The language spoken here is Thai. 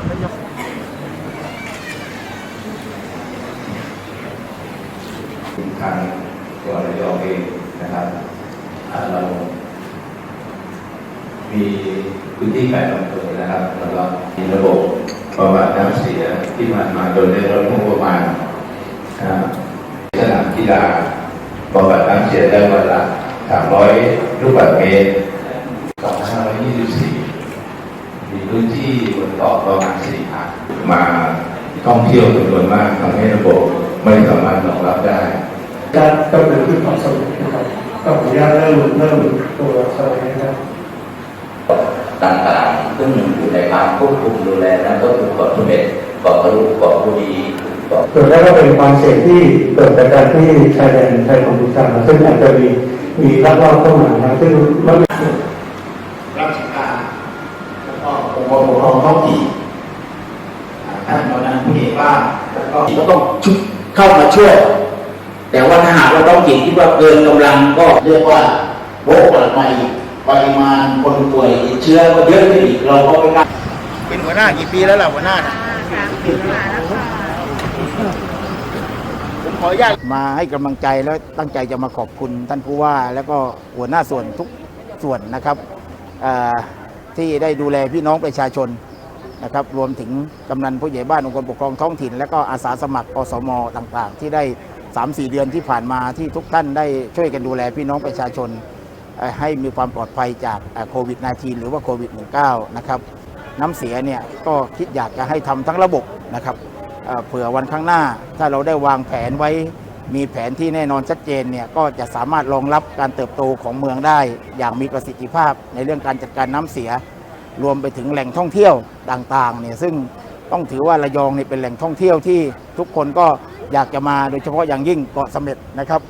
อบไม่ยกทางตัวระยองเองนะครับเรามีพื้นที่แปดอำเภอนะครับแล้วก็มีระบบบำบัดน้ำเสียที่ผ่านมาโดยได้รับงบประมาณสนามกีฬาบำบัดน้ำเสียได้วันละ300ลูกบาศก์เมตร พื้นที่บนเกาะประมาณสี่พันมาท่องเที่ยวจำนวนมากทำให้ระบบไม่สามารถรองรับได้ การดำเนินขึ้นของสมุดนะครับก็ขออนุญาตเริ่มเริ่มตัวสไลด์นะครับต่างๆซึ่งอยู่ในความควบคุมดูแลนั้นก็คือเกาะเสม็ดเกาะกระลุกเกาะภูดีเกาะส่วนแรกก็เป็นความเสี่ยงที่เกิดจากการที่ชายแดนไทยกัมพูชาซึ่งอาจจะมีมีลักลอบเข้ามานะซึ่งมัน ราชการแล้วก็ องค์กรปกครองท้องถิ่นอ่าท่านกำนันผู้ใหญ่บ้านแล้วก็ก็ต้องชุดเข้ามาช่วย แต่ว่าถ้าหากเราต้องจิตที่ว่าเกินกำลังก็เรียกว่าโรคกลับมาอีกปริมาณคนป่วยติดเชื้อก็เยอะขึ้นอีกเราก็ไม่กล้าเป็นหัวหน้ากี่ปีแล้วล่ะหัวหน้าน่ะผมขออนุญาตมาให้กำลังใจแล้วตั้งใจจะมาขอบคุณท่านผู้ว่า แล้วก็หัวหน้าส่วนทุกส่วนนะครับเอ่อ ที่ได้ดูแลพี่น้องประชาชนนะครับรวมถึงกำนันผู้ใหญ่บ้านองค์กรปกครองท้องถิ่น และก็อาสาสมัครอสมต่างๆ ที่ได้ 3-4 เดือนที่ผ่านมาที่ทุกท่านได้ช่วยกันดูแลพี่น้องประชาชน ให้มีความปลอดภัยจากโควิด -19 หรือว่าโควิด -19 นะครับน้ำเสียเนี่ยก็คิดอยากจะให้ทำทั้งระบบนะครับเผื่อวันข้างหน้าถ้าเราได้วางแผนไว้ มีแผนที่แน่นอนชัดเจนเนี่ยก็จะสามารถรองรับการเติบโตของเมืองได้ อย่างมีประสิทธิภาพในเรื่องการจัดการน้ำเสีย รวมไปถึงแหล่งท่องเที่ยวต่างๆเนี่ยซึ่งต้องถือว่าระยองเนี่ยเป็นแหล่งท่องเที่ยวที่ทุกคนก็อยากจะมาโดยเฉพาะอย่างยิ่งเกาะเสม็ดนะครับ